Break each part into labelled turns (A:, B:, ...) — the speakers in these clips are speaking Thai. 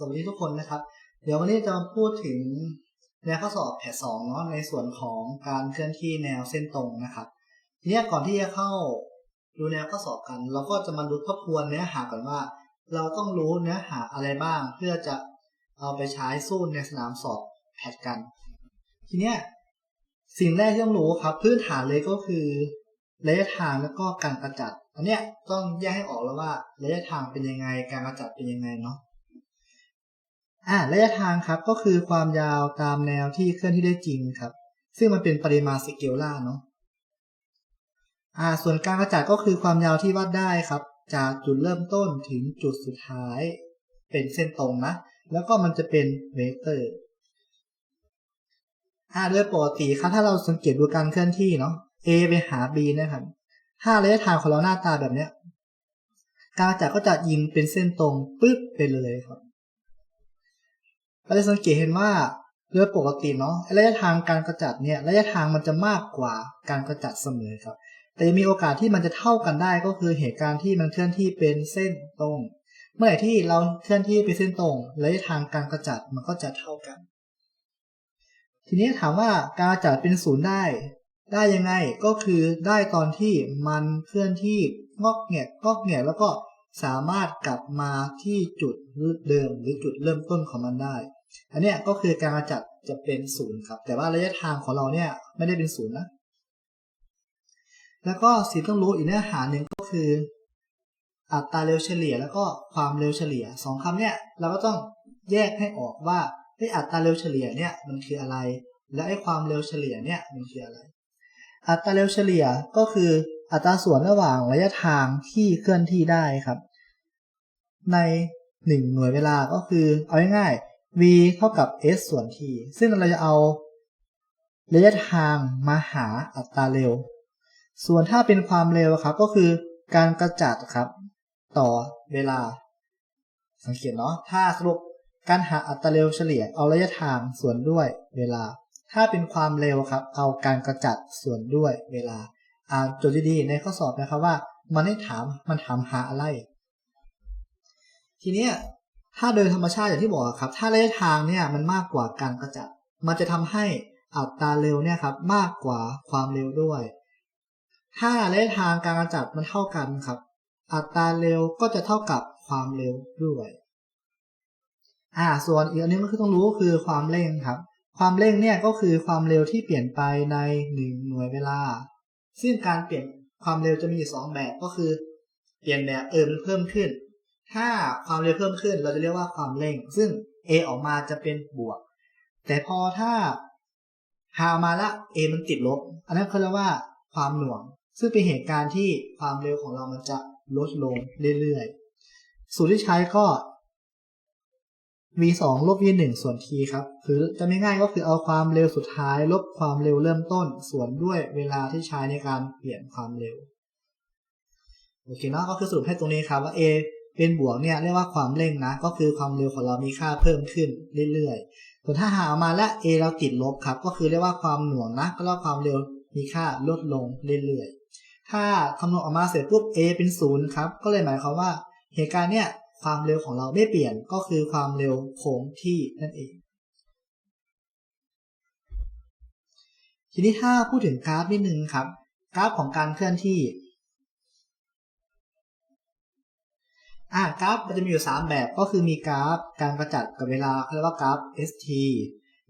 A: สวัสดีทุกคนนะครับ เดี๋ยววันนี้จะมาพูดถึงแนวข้อสอบแผดสองเนาะในส่วนของการเคลื่อนที่แนวเส้นตรงนะครับทีนี้ก่อนที่จะเข้าดูแนวข้อสอบกัน เราก็จะมาดูทบทวนเนื้อหาก่อนว่า เราต้องรู้เนื้อหาอะไรบ้าง เพื่อจะเอาไปใช้สู้ในสนามสอบแผดกัน ทีนี้สิ่งแรกที่ต้องรู้ครับ พื้นฐานเลยก็คือระยะทางแล้วก็การกระจัด อันเนี้ยต้องแยกให้ออกแล้วว่าระยะทางเป็นยังไงการกระจัดเป็นยังไงเนาะ อ่าระยะทางครับก็คือความยาวตามแนวที่เคลื่อนที่ได้จริงครับ ซึ่งมันเป็นปริมาณสเกลล่าเนาะอ่าส่วนการกระจัดก็คือความยาวที่วัดได้ครับ จากจุดเริ่มต้นถึงจุดสุดท้าย เป็นเส้นตรงนะ แล้วก็มันจะเป็นเวกเตอร์อ่าโดยปกติครับถ้าเราสังเกตดูการเคลื่อนที่เนาะ A ไปหา B นะครับ ถ้าระยะทางของเราหน้าตาแบบเนี้ย การกระจัดก็จะยิงเป็นเส้นตรงปึ๊บไปเลยครับ เราจะสังเกตเห็นว่าโดยปกติเนาะระยะทางการกระจัดเนี่ยระยะทางมันจะมากกว่าการกระจัดเสมอครับ แต่มีโอกาสที่มันจะเท่ากันได้ก็คือเหตุการณ์ที่มันเคลื่อนที่เป็นเส้นตรง เมื่อไหร่ที่เราเคลื่อนที่เป็นเส้นตรงระยะทางการกระจัดมันก็จะเท่ากัน ทีนี้ถามว่าการกระจัดเป็นศูนย์ได้ ได้ยังไงก็คือได้ตอนที่มันเคลื่อนที่งอกแงกงอกแงกแล้วก็สามารถกลับมาที่จุดเดิมหรือจุดเริ่มต้นของมันได้ อันเนี้ยก็คือการจัดจะเป็นศูนย์ครับ แต่ว่าระยะทางของเราเนี่ยไม่ได้เป็นศูนย์นะ แล้วก็สิ่งต้องรู้อีกเนื้อหาหนึ่งก็คือ อัตราเร็วเฉลี่ย แล้วก็ความเร็วเฉลี่ยสองคำเนี่ยเราก็ต้องแยกให้ออกว่าไอ้อัตราเร็วเฉลี่ยเนี่ยมันคืออะไร และไอ้ความเร็วเฉลี่ยเนี่ยมันคืออะไร อัตราเร็วเฉลี่ยก็คืออัตราส่วนระหว่างระยะทางที่เคลื่อนที่ได้ครับ ใน 1 หน่วยเวลาก็คือเอาง่ายๆ v เท่ากับ s ส่วน t ซึ่งเราจะเอาระยะทางมาหาอัตราเร็ว ส่วนถ้าเป็นความเร็วครับก็คือการกระจัดครับ ต่อเวลา สังเกตเนาะถ้าสรุปการหาอัตราเร็วเฉลี่ยเอาระยะทางส่วนด้วยเวลา ถ้าเป็นความเร็วครับ เอาการกระจัดส่วนด้วยเวลาอ่านโจทย์ดีๆในข้อสอบนะครับว่า มันให้ถามมันถามหาอะไร ทีเนี้ย ถ้าโดยธรรมชาติอย่างที่บอกครับ ถ้าระยะทางเนี่ยมันมากกว่าการกระจัด มันจะทำให้อัตราเร็วเนี่ยครับมากกว่าความเร็วด้วย ถ้าระยะทางการกระจัดมันเท่ากันครับ อัตราเร็วก็จะเท่ากับความเร็วด้วยอ่าส่วนอีกอันนึงก็คือต้องรู้ก็คือความเร่งครับ ความเร่งเนี่ยก็คือความเร็วที่เปลี่ยนไปในหนึ่งหน่วยเวลา ซึ่งการเปลี่ยนความเร็วจะมีอยู่สองแบบก็คือ เปลี่ยนแบบเอิมนเพิ่มขึ้น ถ้าความเร็วเพิ่มขึ้น เราจะเรียกว่าความเร่ง ซึ่ง a ออกมาจะเป็นบวก แต่พอถ้าหามาละ a มันติดลบ อันนั้นเขาเรียกว่าความหน่วง ซึ่งเป็นเหตุการณ์ที่ความเร็วของเรามันจะลดลงเรื่อยๆ สูตรที่ใช้ก็ v 2ลบ v 1ส่วน t ครับ คือจะไม่ง่ายก็คือเอาความเร็วสุดท้าย ลบความเร็วเริ่มต้น ส่วนด้วยเวลาที่ใช้ในการเปลี่ยนความเร็ว โอเคเนาะก็คือสรุปให้ตรงนี้ครับว่า a เป็นบวกเนี่ยเรียกว่าความเร่งนะ ก็คือความเร็วของเรามีค่าเพิ่มขึ้นเรื่อยๆส่วนถ้าหาออกมาและ a เราติดลบครับ ก็คือเรียกว่าความหน่วงนะ ก็เรียกว่าความเร็วมีค่าลดลงเรื่อยๆ ถ้าคำนวณออกมาเสร็จปุ๊บ a เป็นศูนย์ครับ ก็เลยหมายความว่าเหตุการณ์เนี่ยความเร็วของเราไม่เปลี่ยน ก็คือความเร็วคงที่นั่นเอง ทีนี้ถ้าพูดถึงกราฟนิดนึงครับ กราฟของการเคลื่อนที่ อ่ากราฟมันจะมีอยู่ 3 แบบก็คือมีกราฟการกระจัดกับเวลาเรียกว่ากราฟ st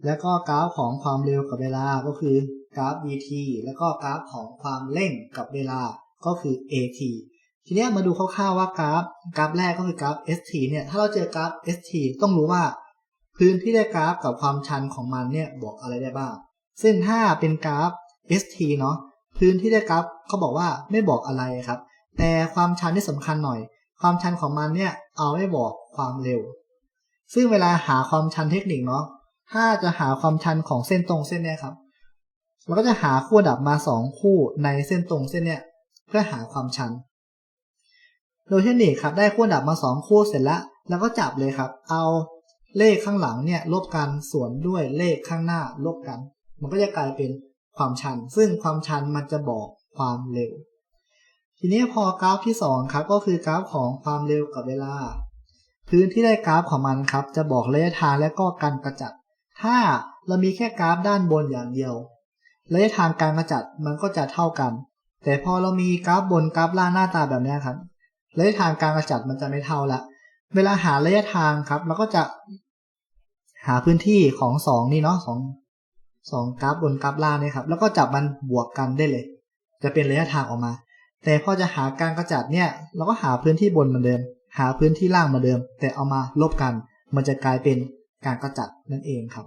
A: แล้วก็กราฟของความเร็วกับเวลาก็คือกราฟ vt แล้วก็กราฟของความเร่งกับเวลาก็คือ at ทีนี้มาดูคร่าวๆว่ากราฟกราฟแรกก็คือกราฟ st เนี่ยถ้าเราเจอกราฟ st ต้องรู้ว่า พื้นที่ได้กราฟกับความชันของมันเนี่ยบอกอะไรได้บ้าง ซึ่งถ้าเป็นกราฟ st เนาะพื้นที่ได้กราฟเขาบอกว่าไม่บอกอะไรครับ แต่ความชันที่สำคัญหน่อย ความชันของมันเนี่ย เอาไม่บอกความเร็ว ซึ่งเวลาหาความชันเทคนิคเนาะถ้าจะหาความชันของเส้นตรงเส้นเนี่ยครับเราก็จะหาคู่ดับมา 2 คู่ในเส้นตรงเส้นเนี่ยเพื่อหาความชัน โดยเทคนิคครับได้คู่ดับมา 2 คู่เสร็จแล้วแล้วก็จับเลยครับ เอาเลขข้างหลังเนี่ยลบกันส่วนด้วยเลขข้างหน้าลบกัน มันก็จะกลายเป็นความชัน ซึ่งความชันมันจะบอกความเร็ว ทีนี้พอกราฟที่ 2 ครับ ก็คือกราฟของความเร็วกับเวลา พื้นที่ได้กราฟของมันครับ จะบอกระยะทางและก็การกระจัด ถ้าเรามีแค่กราฟด้านบนอย่างเดียวระยะทางการกระจัดมันก็จะเท่ากัน แต่พอเรามีกราฟบนกราฟล่างหน้าตาแบบนี้ครับระยะทางการกระจัดมันจะไม่เท่าละ เวลาหาระยะทางครับเราก็จะหาพื้นที่ของสองนี่เนาะสองสองกราฟบนกราฟล่างนี่ครับ แล้วก็จับมันบวกกันได้เลย จะเป็นระยะทางออกมา แต่พอจะหาการกระจัดเนี่ยเราก็หาพื้นที่บนเหมือนเดิม หาพื้นที่ล่างเหมือนเดิม แต่เอามาลบกัน มันจะกลายเป็นการกระจัดนั่นเองครับ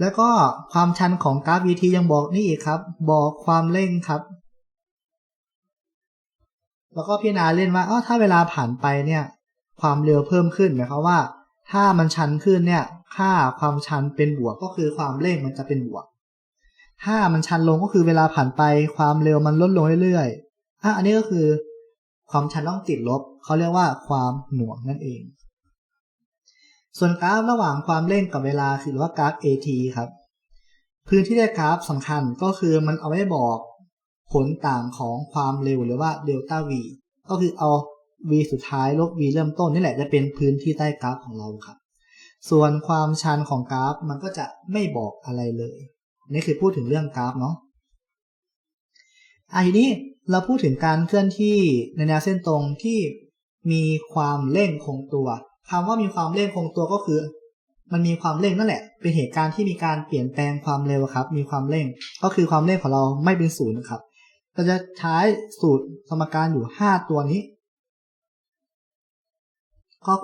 A: แล้วก็ความชันของกราฟ VT ยังบอกนี่อีกครับ บอกความเร่งครับ แล้วก็พิจารณาเล่นว่าเออถ้าเวลาผ่านไปเนี่ย ความเร็วเพิ่มขึ้นหมายความว่า ถ้ามันชันขึ้นเนี่ย ค่าความชันเป็นบวกก็คือความเร่งมันจะเป็นบวก ถ้ามันชันลงก็คือเวลาผ่านไปความเร็วมันลดลงเรื่อยๆอะอันนี้ก็คือ ความชันต้องติดลบเขาเรียกว่าความหน่วงนั่นเอง ส่วนกราฟระหว่างความเร่งกับเวลาคือหรือว่ากราฟ AT ครับ พื้นที่ได้กราฟสำคัญก็คือมันเอาไว้บอกผลต่างของความเร็วหรือว่าเดลต้า V ก็คือเอา V สุดท้ายลบ V เริ่มต้นนี่แหละจะเป็นพื้นที่ใต้กราฟของเราครับ ส่วนความชันของกราฟมันก็จะไม่บอกอะไรเลย นี่คือพูดถึงเรื่องกราฟเนาะอะทีนี้เราพูดถึงการเคลื่อนที่ในแนวเส้นตรงที่มีความเร่งคงตัวคำว่ามีความเร่งคงตัวก็คือ มันมีความเร่งนั่นแหละ เป็นเหตุการณ์ที่มีการเปลี่ยนแปลงความเร็วครับ มีความเร่ง ก็คือความเร่งของเราไม่เป็นศูนย์ครับเราจะใช้สูตรสมการอยู่ 5 ตัวนี้ ก็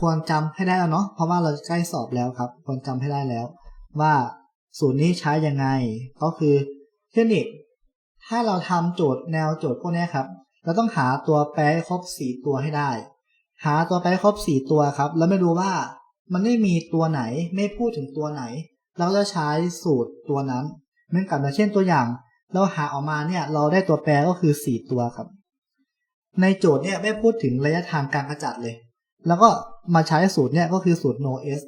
A: ควรจำให้ได้แล้วเนาะเพราะว่าเราใกล้สอบแล้วครับ ควรจำให้ได้แล้ว ว่า สูตรนี้ใช้ยังไง ก็คือเทคนิคถ้าเราทำโจทย์แนวโจทย์พวกนี้ครับ เราต้องหาตัวแปรครบ4ตัวให้ได้ หาตัวแปรครบ4ตัวครับ แล้วไม่รู้ว่ามันไม่มีตัวไหนไม่พูดถึงตัวไหน เราจะใช้สูตรตัวนั้นเหมือนกับอย่าเช่นตัวอย่าง เราหาออกมาเนี่ยเราได้ตัวแปรก็คือ4ตัวครับ ในโจทย์เนี่ยไม่พูดถึงระยะทางการกระจัดเลย แล้วก็มาใช้สูตรเนี่ยก็คือสูตร no s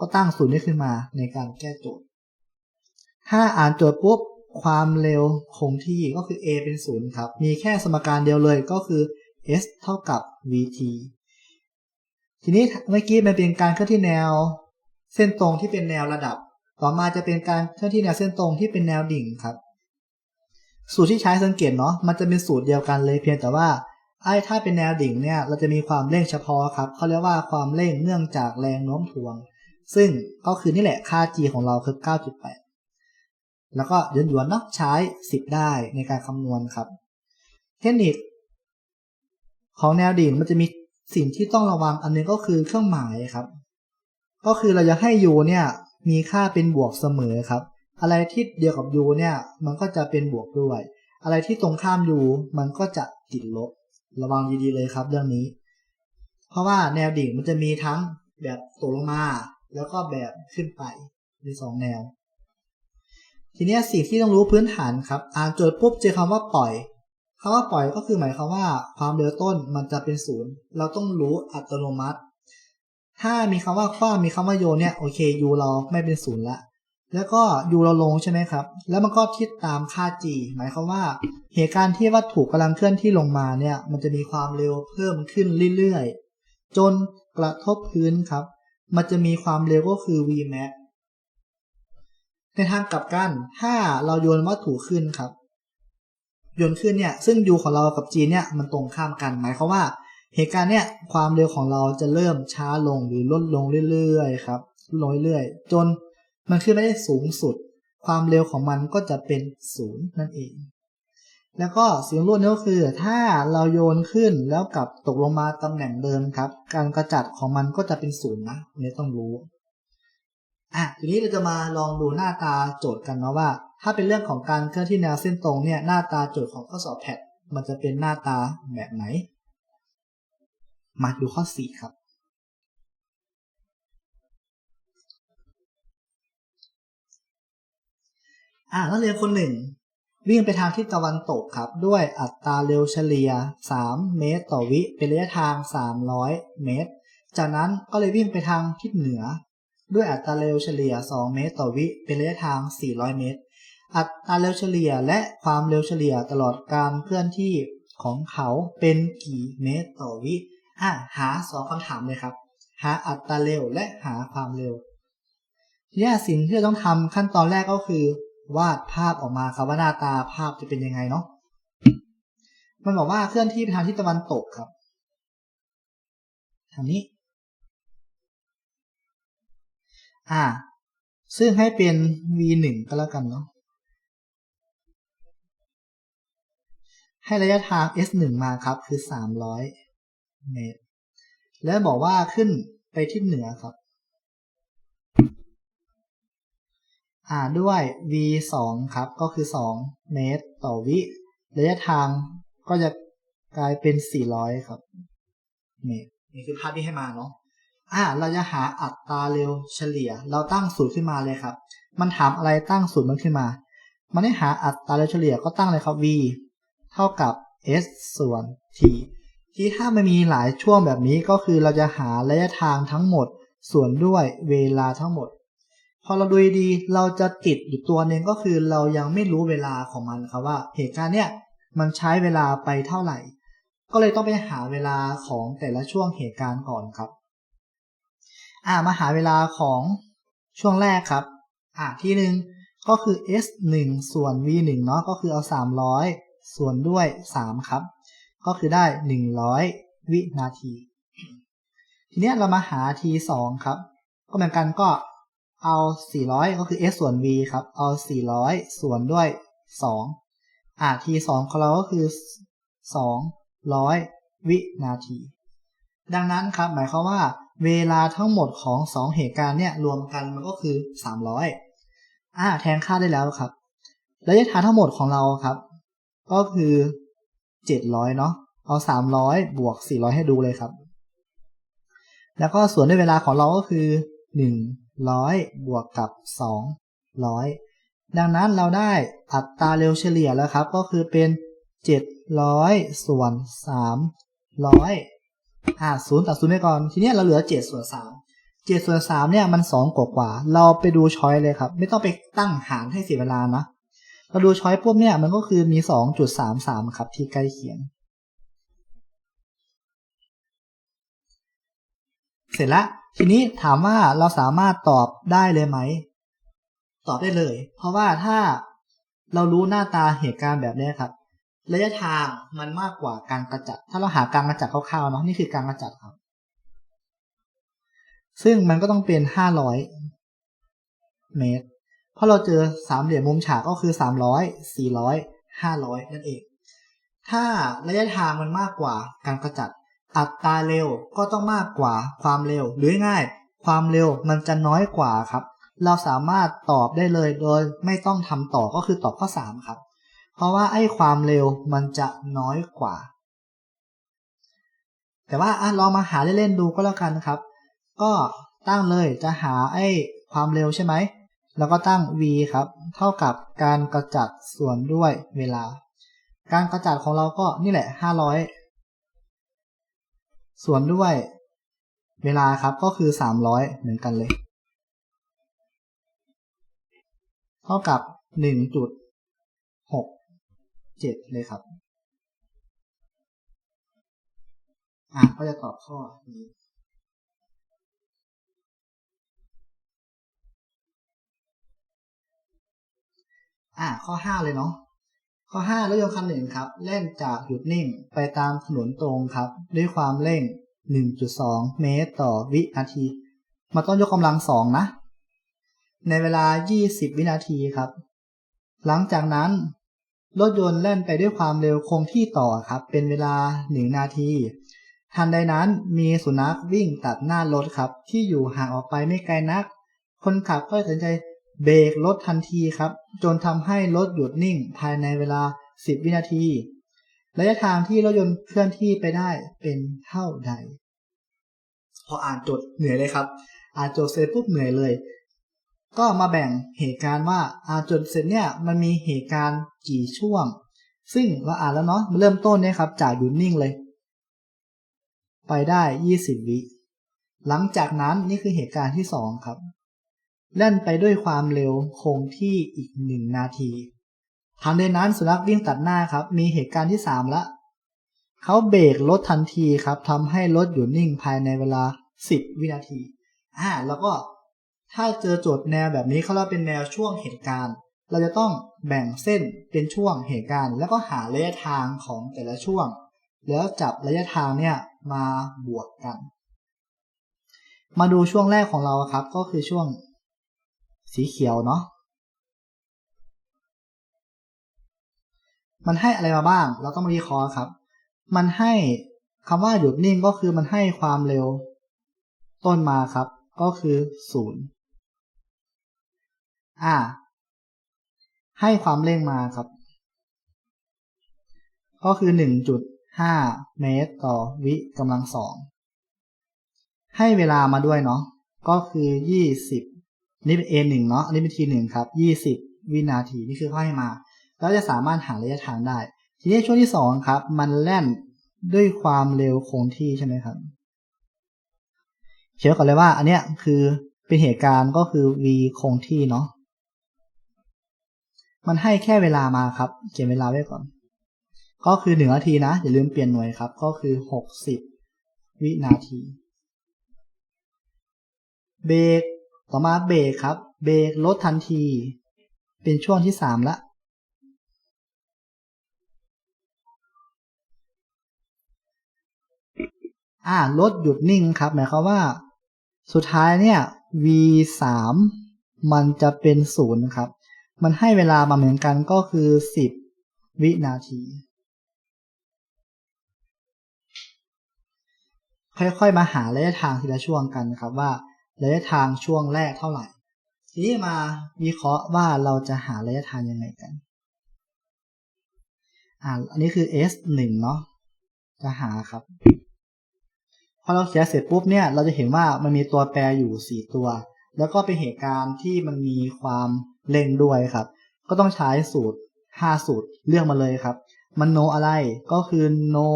A: ก็ตั้งสูตรนี้ขึ้นมาในการแก้โจทย์ ถ้าอ่านโจทย์ปุ๊บความเร็วคงที่ก็คือ a เป็นศูนย์ครับ มีแค่สมการเดียวเลยก็คือ s เท่ากับ vt ทีนี้เมื่อกี้มันเป็นการเคลื่อนที่แนว เส้นตรงที่เป็นแนวระดับ ต่อมาจะเป็นการเคลื่อนที่แนวเส้นตรงที่เป็นแนวดิ่งครับ สูตรที่ใช้สังเกตเนาะมันจะเป็นสูตรเดียวกันเลยเพียงแต่ว่าไอ้ถ้าเป็นแนวดิ่งเนี่ยเราจะมีความเร่งเฉพาะครับเขาเรียกว่าความเร่งเนื่องจากแรงโน้มถ่วง ซึ่งก็คือนี่แหละค่า g ของเราคือ 9.8 แล้วก็หยวนหยวนๆเนาะใช้ 10 ได้ในการคำนวณครับ เทคนิค ของแนวดิ่งมันจะมีสิ่งที่ต้องระวังอันหนึงก็คือเครื่องหมายครับ ก็คือเราจะให้ u เนี่ยมีค่าเป็นบวกเสมอครับ อะไรที่เดียวกับ u เนี่ยมันก็จะเป็นบวกด้วย อะไรที่ตรงข้าม u มันก็จะติดลบ ระวังดีๆเลยครับเรื่องนี้ เพราะว่าแนวดิ่งมันจะมีทั้งแบบตกลงมา แล้วก็แบบขึ้นไปมีสองแนว ทีนี้สิ่งที่ต้องรู้พื้นฐานครับ อ่านโจทย์ปุ๊บเจอคำว่าปล่อยคำว่าปล่อยก็คือหมายความว่าความเร็วต้นมันจะเป็นศูนย์เราต้องรู้อัตโนมัติ ถ้ามีคำว่าคว้ามีคำว่าโยนเนี่ยโอเค u เราไม่เป็นศูนย์ละแล้วก็ u เราลงใช่ไหมครับ แล้วมันก็คิดตามค่า g หมายความว่าเหตุการณ์ที่วัตถุกำลังเคลื่อนที่ลงมาเนี่ย มันจะมีความเร็วเพิ่มขึ้นเรื่อยๆ จนกระทบพื้นครับ มันจะมีความเร็วก็คือ vmax ในทางกลับกันถ้าเราโยนวัตถุขึ้นครับ โยนขึ้นเนี่ย ซึ่ง u ของเรากับ g เนี่ยมันตรงข้ามกันหมายความว่าเหตุการณ์เนี่ยความเร็วของเราจะเริ่มช้าลงหรือลดลงเรื่อยๆครับลดลงเรื่อยๆจนมันขึ้นไม่ได้สูงสุด ความเร็วของมันก็จะเป็นศูนย์นั่นเอง แล้วก็สิ่งรุ่นนี้ก็คือ ถ้าเราโยนขึ้นแล้วกลับตกลงมาตำแหน่งเดิมครับ การกระจัดของมันก็จะเป็นศูนย์นะอันนี้ต้องรู้ อะทีนี้เราจะมาลองดูหน้าตาโจทย์กันนะว่า ถ้าเป็นเรื่องของการเคลื่อนที่แนวเส้นตรงเนี่ยหน้าตาโจทย์ของข้อสอบแพทมันจะเป็นหน้าตาแบบไหน มาดูข้อ 4 ครับ อ่านักเรียนคนหนึ่ง วิ่งไปทางทิศตะวันตกครับ ด้วยอัตราเร็วเฉลี่ย 3 เมตร ต่อวิ เป็นระยะทาง 300 เมตร จากนั้นก็เลยวิ่งไปทางทิศเหนือ ด้วยอัตราเร็วเฉลี่ย 2 เมตรต่อวิเป็นระยะทาง 400 เมตร อัตราเร็วเฉลี่ยและความเร็วเฉลี่ยตลอดการเคลื่อนที่ของเขาเป็นกี่เมตรต่อวิอะหาสองคำถามเลยครับ หาอัตราเร็วและหาความเร็วทีนี้สิ่งที่เราต้องทำขั้นตอนแรกก็คือ วาดภาพออกมาครับว่าหน้าตาภาพจะเป็นยังไงเนาะมันบอกว่าเคลื่อนที่ไปทางทิศตะวันตกครับทางนี้ อ่า ซึ่งให้เป็น v หนึ่งก็แล้วกันเนาะให้ระยะทาง s หนึ่งมาครับ คือสามร้อยเมตร แล้วบอกว่าขึ้นไปทิศเหนือครับ อ่าด้วย v สองครับ ก็คือสองเมตรต่อวิ ระยะทางก็จะกลายเป็นสี่ร้อยครับเมตรนี่คือภาพที่ให้มาเนาะ อ่าเราจะหาอัตราเร็วเฉลี่ย เราตั้งสูตรขึ้นมาเลยครับ มันถามอะไรตั้งสูตรมันขึ้นมา มันให้หาอัตราเร็วเฉลี่ยก็ตั้งเลยครับ v เท่ากับ s ส่วน t ที่ถ้ามันมีหลายช่วงแบบนี้ก็คือเราจะหาระยะทางทั้งหมด ส่วนด้วยเวลาทั้งหมด พอเราดูดีเราจะติดอยู่ตัวหนึ่งก็คือเรายังไม่รู้เวลาของมันครับว่าเหตุการณ์เนี้ยมันใช้เวลาไปเท่าไหร่ ก็เลยต้องไปหาเวลาของแต่ละช่วงเหตุการณ์ก่อนครับ อ่ามาหาเวลาของช่วงแรกครับ อ่าที่หนึ่งก็คือ s 1ส่วน v 1เนาะก็คือเอา 300 ส่วนด้วย 3 ครับ ก็คือได้ 100 วินาที ทีเนี้ยเรามาหา t 2ครับ ก็เหมือนกันก็เอา 400 ก็คือ s ส่วน v ครับ เอา 400 ส่วนด้วย 2 อ่า t 2ของเราก็คือ 200 วินาที ดังนั้นครับ หมายความว่า เวลาทั้งหมดของ2เหตุการณ์เนี่ยรวมกันมันก็คือ300อ่าแทนค่าได้แล้วครับ ระยะทางทั้งหมดของเราครับ ก็คือ700เนาะเอา300บวก400ให้ดูเลยครับ แล้วก็ส่วนด้วยเวลาของเราก็คือ100บวกกับ200ดังนั้นเราได้อัตราเร็วเฉลี่ยแล้วครับ ก็คือเป็น700ส่วน300อ่ อ่าศูนย์ตัดศูนย์ไปก่อน ทีนี้เราเหลือ7ส่วน3 7ส่วน3เนี่ยมัน2กว่ากว่า เราไปดูช้อยเลยครับ ไม่ต้องไปตั้งหารให้เสียเวลานะเราดูช้อยปุ๊บเนี่ยมันก็คือมี2.33ครับที่ใกล้เคียง เสร็จแล้วทีนี้ถามว่าเราสามารถตอบได้เลยไหม ตอบได้เลย เพราะว่าถ้าเรารู้หน้าตาเหตุการณ์แบบนี้ครับ ระยะทางมันมากกว่าการกระจัด ถ้าเราหาการกระจัดคร่าวๆเนาะนี่คือการกระจัดครับ ซึ่งมันก็ต้องเป็น500เมตร เพราะเราเจอสามเหลี่ยมมุมฉากก็คือ300 400 500นั่นเอง ถ้าระยะทางมันมากกว่าการกระจัด อัตราเร็วก็ต้องมากกว่าความเร็ว หรือง่าย ความเร็วมันจะน้อยกว่าครับ เราสามารถตอบได้เลยโดยไม่ต้องทำต่อก็คือตอบข้อ3ครับ ราะว่าไอ้ความเร็วมันจะน้อยกว่า แต่ว่าอะลองมาหาเล่นๆดูก็แล้วกันครับ ก็ตั้งเลยจะหาไอ้ความเร็วใช่ไหม แล้วก็ตั้ง v ครับ เท่ากับการกระจัดส่วนด้วยเวลา การกระจัดของเราก็นี่แหละ 500 ส่วนด้วยเวลาครับก็คือ 300 เหมือนกันเลย เท่ากับ1.67 เลยครับ อะก็จะตอบข้อนี้อะข้อ5เลยเนาะข้อ5รถยนต์คันหนึ่งครับเล่นจากหยุดนิ่งไปตามถนนตรงครับ ด้วยความเร่ง 1.2 เมตรต่อวินาที มาต้องยกกำลังสองนะ ในเวลา 20 วินาทีครับ หลังจากนั้น รถยนต์เล่นไปด้วยความเร็วคงที่ต่อครับ เป็นเวลา1นาที ทันใดนั้นมีสุนัขวิ่งตัดหน้ารถครับ ที่อยู่ห่างออกไปไม่ไกลนัก คนขับก็ตัดสินใจเบรกรถทันทีครับ จนทำให้รถหยุดนิ่งภายในเวลา 10 วินาที ระยะทางที่รถยนต์เคลื่อนที่ไปได้เป็นเท่าใด พออ่านโจทย์เหนื่อยเลยครับ อ่านโจทย์เสร็จปุ๊บเหนื่อยเลย ก็มาแบ่งเหตุการณ์ว่าอ่านจทย์เสร็จเนี่ยมันมีเหตุการณ์กี่ช่วง ซึ่งเราอ่านแล้วเนาะเริ่มต้นเนี่ยครับจากหยุดนิ่งเลย ไปได้ 20 วิหลังจากนั้นนี่คือเหตุการณ์ที่ 2 ครับเล่นไปด้วยความเร็วคงที่อีก 1 นาทีทันใดนั้นสุนัขวิ่งตัดหน้าครับ มีเหตุการณ์ที่ 3 ละเขาเบรกรถทันทีครับทำให้รถหยุดนิ่งภายในเวลา 10 วินาทีอ่าแล้วก็ ถ้าเจอโจทย์แนวแบบนี้เขาเรียกเป็นแนวช่วงเหตุการณ์ เราจะต้องแบ่งเส้นเป็นช่วงเหตุการณ์ แล้วก็หาระยะทางของแต่ละช่วง แล้วจับระยะทางเนี่ยมาบวกกัน มาดูช่วงแรกของเราครับ ก็คือช่วงสีเขียวเนาะมันให้อะไรมาบ้าง เราต้องมาวิเคราะห์ครับ มันให้คำว่าหยุดนิ่งก็คือมันให้ความเร็ว ต้นมาครับ ก็คือศูนย์ อ่า ให้ความเร่งมาครับ ก็คือหนึ่งจุดห้าเมตรต่อวิกำลังสอง ให้เวลามาด้วยเนาะ ก็คือยี่สิบนี่เป็น A หนึ่งเนาะ อันนี้เป็น T หนึ่งครับยี่สิบวินาทีนี่คือข้อให้มา แล้วจะสามารถหาระยะทางได้ ทีนี้ช่วงที่สองครับ มันแล่นด้วยความเร็วคงที่ใช่ไหมครับ เขียนไว้ก่อนเลยว่า อันเนี้ยคือเป็นเหตุการณ์ก็คือ v คงที่เนาะ มันให้แค่เวลามาครับ เขียนเวลาไว้ก่อน ก็คือหนึ่งนาทีนะ อย่าลืมเปลี่ยนหน่วยครับ ก็คือหกสิบวินาที เบรกต่อมาเบรกครับ เบรกลดทันที เป็นช่วงที่สามละอ่ารถหยุดนิ่งครับ หมายความว่า สุดท้ายเนี่ย v สามมันจะเป็นศูนย์ครับ มันให้เวลามาเหมือนกันก็คือสิบวินาที ค่อยๆมาหาระยะทางทีละช่วงกันครับว่าระยะทางช่วงแรกเท่าไหร่ ทีนี้มาวิเคราะห์ว่าเราจะหาระยะทางยังไงกัน อ่าอันนี้คือ s หนึ่งเนาะจะหาครับพอเราเขียนเสร็จปุ๊บเนี่ย เราจะเห็นว่ามันมีตัวแปรอยู่สี่ตัว แล้วก็เป็นเหตุการณ์ที่มันมีความ เร่งด้วยครับ ก็ต้องใช้สูตรห้าสูตรเลือกมาเลยครับ มัน no อะไรก็คือ no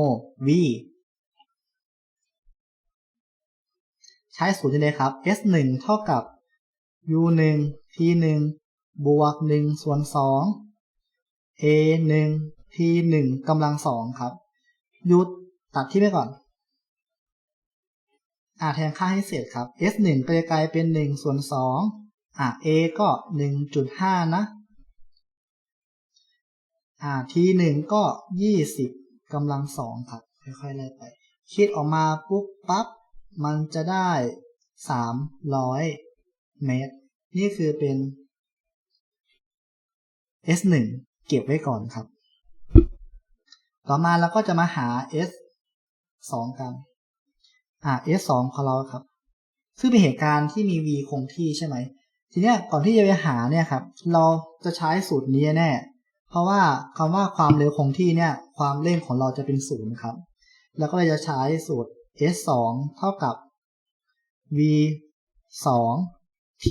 A: v ใช้สูตรนี้เลยครับ s 1เท่ากับ u 1 t 1บวก1ส่วน2 a 1 t 1กำลังสองครับยุดตัดที่ไปก่อนอ่าแทนค่าให้เสร็จครับ s 1ก็จะกลายเป็น 1 ส่วน2 อ่า a ก็ 1.5 นะ อ่า t 1ก็ 20กำลังสองครับ ค่อยๆไล่ไป คิดออกมาปุ๊บปั๊บ มันจะได้ 300 เมตร นี่คือเป็น s 1เก็บไว้ก่อนครับ ต่อมาเราก็จะมาหา s 2กัน อ่า s 2ของเราครับ ซึ่งเป็นเหตุการณ์ที่มี v คงที่ใช่ไหม ทีเนี้ยก่อนที่จะไปหาเนี่ยครับ เราจะใช้สูตรนี้แน่ เพราะว่าคำว่าความเร็วคงที่เนี่ย ความเร่งของเราจะเป็นศูนย์ครับ แล้วก็เลยจะใช้สูตร s 2เท่ากับ v 2 t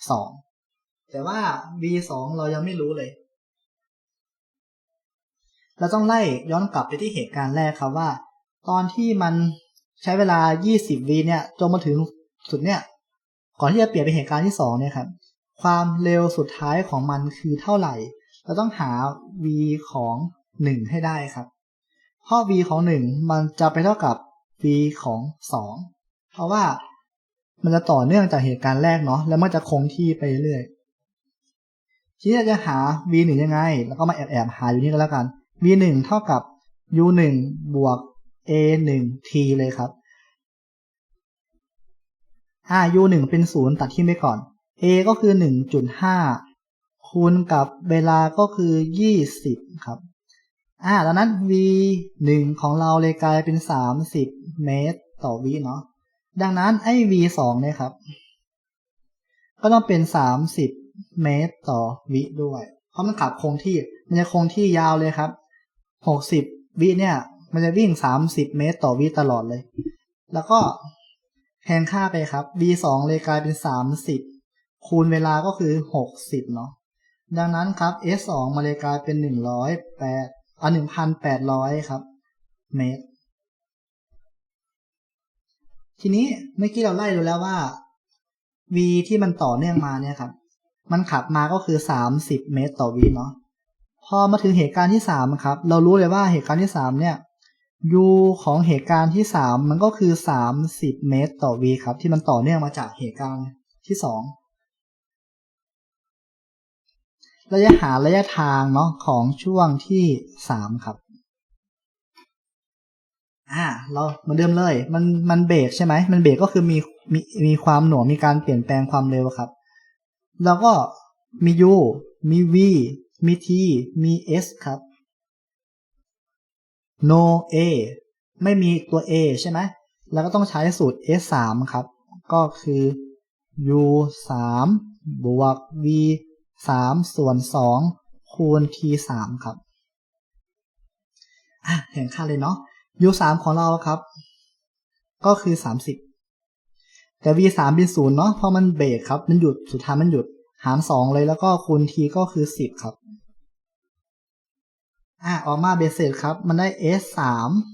A: 2แต่ว่า v 2เรายังไม่รู้เลย เราต้องไล่ย้อนกลับไปที่เหตุการณ์แรกครับว่า ตอนที่มันใช้เวลา 20วิเนี่ยจนมาถึงสุดเนี่ย ก่อนที่จะเปลี่ยนเป็นเหตุการณ์ที่2เนี่ยครับความเร็วสุดท้ายของมันคือเท่าไหร่ เราต้องหา v ของ 1 ให้ได้ครับ เพราะ v ของ 1 มันจะไปเท่ากับ v ของ 2 เพราะว่ามันจะต่อเนื่องจากเหตุการณ์แรกเนาะแล้วมันจะคงที่ไปเรื่อยทีนี้เราจะหา v 1ยังไง แล้วก็มาแอบแอบหาอยู่นี่ก็แล้วกัน v 1เท่ากับ u 1บวก a 1 t เลยครับ อ่า u 1เป็นศูนย์ตัดที่ไปก่อน a ก็คือ 1.5 คูณกับเวลาก็คือ 20 ครับอ่าดังนั้น v 1ของเราเลยกลายเป็น 30 เมตรต่อวิเนาะ ดังนั้นไอ้ v 2เนี่ยครับ ก็ต้องเป็น 30 เมตรต่อวิด้วย เพราะมันขับคงที่ มันจะคงที่ยาวเลยครับ 60 วิเนี่ย มันจะวิ่ง 30 เมตรต่อวิตลอดเลย แล้วก็ แทนค่าไปครับ v 2เลยกลายเป็น30คูณเวลาก็คือ60เนาะดังนั้นครับ s 2มาเลยกลายเป็น108อะ1,800ครับ เมตร ทีนี้เมื่อกี้เราไล่ดูแล้วว่า v ที่มันต่อเนื่องมาเนี่ยครับ มันขับมาก็คือ30เมตรต่อวิเนาะพอมาถึงเหตุการณ์ที่3ครับ เรารู้เลยว่าเหตุการณ์ที่3เนี่ย u ของเหตุการณ์ที่สามมันก็คือสามสิบเมตรต่อวีครับ ที่มันต่อเนื่องมาจากเหตุการณ์ที่สองระยะหาระยะทางเนาะของช่วงที่สามครับ อ่า เราเหมาเดิมเลย มันมันเบรกใช่ไหม มันเบรกก็คือมีมีมีความหน่วงมีการเปลี่ยนแปลงความเร็วครับ แล้วก็มี u มี v มี t มี s ครับ no a ไม่มีตัว a ใช่ไหม แล้วก็ต้องใช้สูตร s 3ครับ ก็คือ u 3บวก v 3ส่วน2คูณ t 3ครับ อะ เห็นค่าเลยเนาะ u 3ของเราครับ ก็คือ 30 แต่ v 3เป็นศูนย์เนาะ เพราะมันเบรกครับ มันหยุด สุดท้ายมันหยุด หาร 2 เลย แล้วก็คูณ t ก็คือ 10 ครับ อะออกมาเบสเสร็จครับ มันได้ s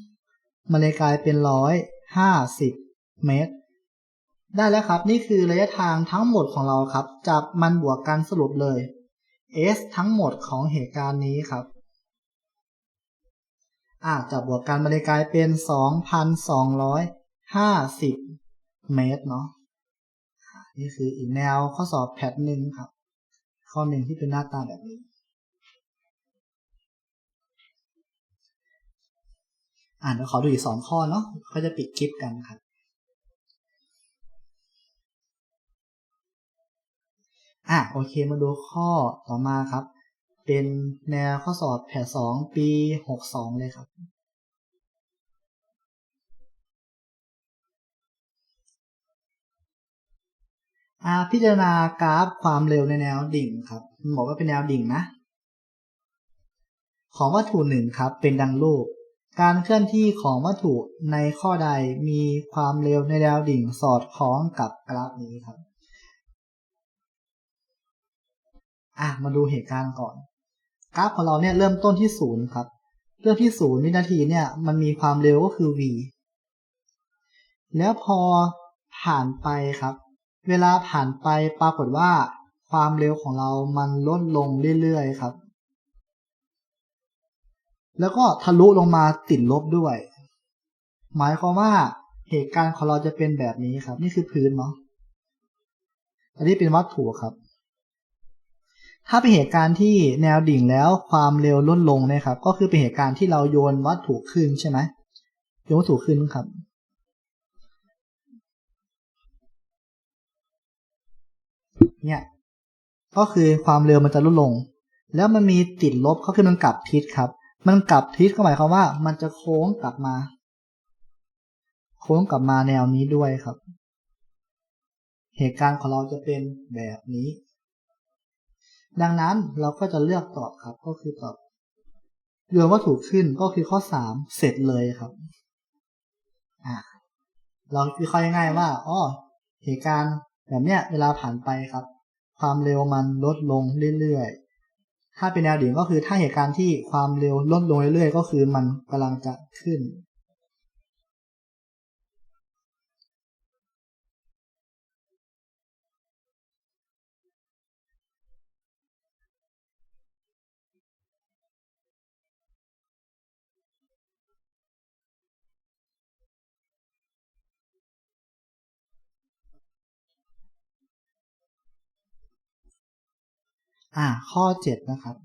A: 3มันเลยกลายเป็นร้อยห้าสิบเมตร ได้แล้วครับ นี่คือระยะทางทั้งหมดของเราครับจับมันบวกกันสรุปเลย s ทั้งหมดของเหตุการณ์นี้ครับอะจับบวกกันมันเลยกลายเป็นสองพันสองร้อยห้าสิบเมตรเนาะ นี่คืออีกแนวข้อสอบแพทหนึ่งครับ ข้อหนึ่งที่เป็นหน้าตาแบบนี้ อ่านเดี๋ยวขอดูอีกสองข้อเนาะก็จะปิดคลิปกันครับ อะโอเคมาดูข้อต่อมาครับ เป็นแนวข้อสอบแผนสองปีหกสองเลยครับ อ่าพิจารณากราฟความเร็วในแนวดิ่งครับบอกว่าเป็นแนวดิ่งนะ ของวัตถุหนึ่งครับ เป็นดังรูป การเคลื่อนที่ของวัตถุในข้อใดมีความเร็วในแนวดิ่งสอดคล้องกับกราฟนี้ครับ อะมาดูเหตุการณ์ก่อน กราฟของเราเนี่ยเริ่มต้นที่ศูนย์ครับ เริ่มที่ศูนย์วินาทีเนี่ยมันมีความเร็วก็คือ v แล้วพอผ่านไปครับ เวลาผ่านไปปรากฏว่าความเร็วของเรามันลดลงเรื่อยๆครับ แล้วก็ทะลุลงมาติดลบด้วย หมายความว่าเหตุการณ์ของเราจะเป็นแบบนี้ครับ นี่คือพื้นเนาะอันนี้เป็นวัตถุครับ ถ้าเป็นเหตุการณ์ที่แนวดิ่งแล้วความเร็วลดลงนะครับ ก็คือเป็นเหตุการณ์ที่เราโยนวัตถุขึ้นใช่ไหมโยนวัตถุขึ้นครับเนี่ยก็คือความเร็วมันจะลดลง แล้วมันมีติดลบก็คือมันกลับทิศครับ มันกลับทิศก็หมายความว่า มันจะโค้งกลับมา โค้งกลับมาแนวนี้ด้วยครับ เหตุการณ์ของเราจะเป็นแบบนี้ ดังนั้นเราก็จะเลือกตอบครับ ก็คือตอบโยนวัตถุขึ้นก็คือข้อสามเสร็จเลยครับอ่าเราวิเคราะห์ง่ายๆว่าอ๋อเหตุการณ์แบบเนี้ยเวลาผ่านไปครับ ความเร็วมันลดลงเรื่อยๆ ถ้าเป็นแนวดิ่งก็คือถ้าเหตุการณ์ที่ความเร็วลดลงเรื่อยๆ ก็คือมันกำลังจะขึ้น อ่า ข้อเจ็ดนะครับ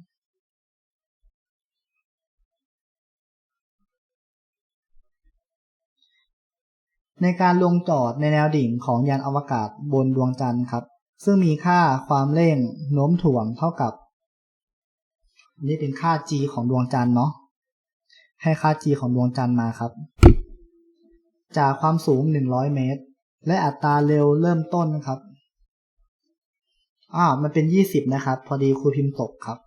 A: ในการลงจอดในแนวดิ่งของยานอวกาศบนดวงจันทร์ครับ ซึ่งมีค่าความเร่งโน้มถ่วงเท่ากับ นี่เป็นค่า g ของดวงจันทร์เนาะให้ค่า g ของดวงจันทร์มาครับ จากความสูง 100 เมตร และอัตราเร็วเริ่มต้นนะครับ อ่า มันเป็น20นะครับ พอดีครูพิมพ์ตกครับ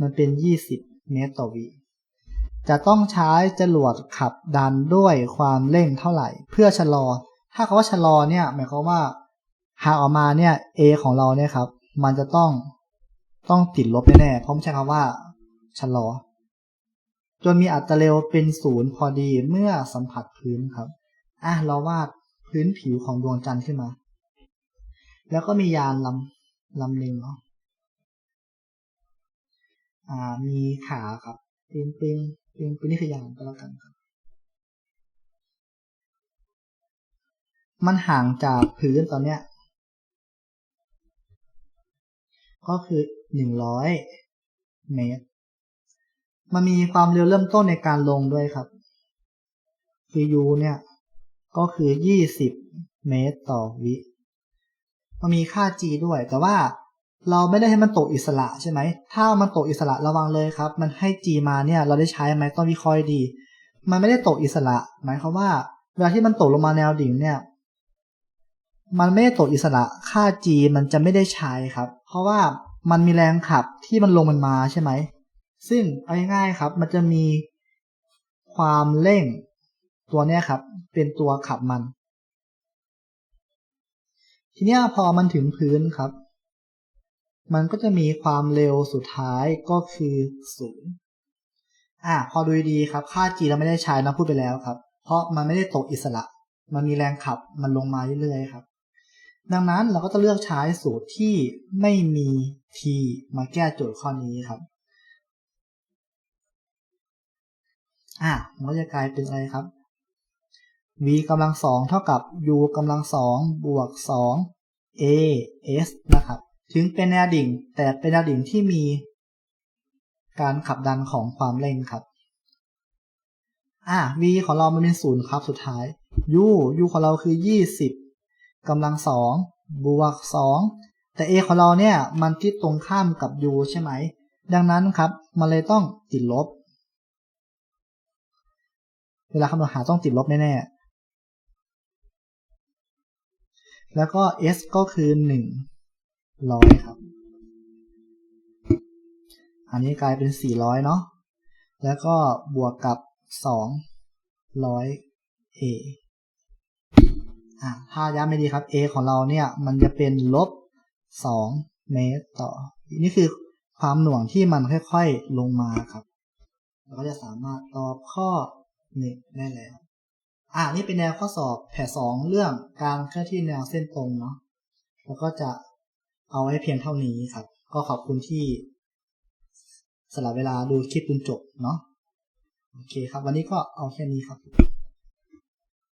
A: มันเป็น20เมตรต่อวิจะต้องใช้จรวดขับดันด้วยความเร่งเท่าไหร่ เพื่อชะลอ ถ้าคำว่าชะลอเนี่ยหมายความว่าหากออกมาเนี่ย A ของเราเนี่ยครับ มันจะต้องต้องติดลบแน่ๆเพราะมใช่คำว่าชะลอ จนมีอัตราเร็วเป็นศูนย์พอดีเมื่อสัมผัสพื้นครับอะเราวาดพื้นผิวของดวงจันทร์ขึ้นมา แล้วก็มียานลำ ลำหนึ่งเนาะอ่า มีขาครับปึ้งปึ้งปึ้งปึ้งนี่คืออย่างก็แล้วกันครับ มันห่างจากพื้นตอนเนี้ย ก็คือหนึ่งร้อยเมตร มันมีความเร็วเริ่มต้นในการลงด้วยครับ คือยูเนี่ย ก็คือยี่สิบเมตรต่อวิ มันมีค่า g ด้วย แต่ว่าเราไม่ได้ให้มันตกอิสระใช่ไหม ถ้ามันตกอิสระระวังเลยครับ มันให้ g มาเนี่ยเราได้ใช้ไหมต้องวิเคราะห์ดี มันไม่ได้ตกอิสระ หมายความว่า เวลาที่มันตกลงมาแนวดิ่งเนี่ย มันไม่ได้ตกอิสระค่า g มันจะไม่ได้ใช้ครับ เพราะว่ามันมีแรงขับที่มันลงมันมาใช่ไหม ซึ่งเอาง่ายๆครับ มันจะมีความเร่งตัวเนี้ยครับ เป็นตัวขับมัน ทีนี้พอมันถึงพื้นครับ มันก็จะมีความเร็วสุดท้ายก็คือศูนย์อะพอดูดีครับ ค่า g เราไม่ได้ใช้นะพูดไปแล้วครับ เพราะมันไม่ได้ตกอิสระ มันมีแรงขับมันลงมาเรื่อยๆครับ ดังนั้นเราก็จะเลือกใช้สูตรที่ไม่มี t มาแก้โจทย์ข้อนี้ครับอะมันก็จะกลายเป็นอะไรครับ v กำลังสองเท่ากับ u กำลังสองบวกสอง a s นะครับ ถึงเป็นแนวดิ่ง แต่เป็นแนวดิ่งที่มี การขับดันของความเร่งครับอะ v ของเรามันเป็นศูนย์ครับสุดท้าย u u ของเราคือยี่สิบกำลังสองบวกสองแต่ a ของเราเนี่ยมันทิศตรงข้ามกับ u ใช่ไหม ดังนั้นครับ มันเลยต้องติดลบ เวลาคำนวณหาต้องติดลบแน่ๆ แล้วก็ s ก็คือหนึ่งร้อยครับ อันนี้กลายเป็นสี่ร้อยเนาะ แล้วก็บวกกับสองร้อย a อะถ้าย้ำไม่ดีครับ a ของเราเนี่ย มันจะเป็นลบสองเมตรต่อ นี่คือความหน่วงที่มันค่อยๆลงมาครับ เราก็จะสามารถตอบข้อหนึ่งได้แล้ว อ่านี่เป็นแนวข้อสอบแผ่สองเรื่องการเคลื่อนที่แนวเส้นตรงเนาะแล้วก็จะเอาไว้เพียงเท่านี้ครับ ก็ขอบคุณที่สละเวลาดูคลิปจนจบเนาะโอเคครับ วันนี้ก็เอาแค่นี้ครับ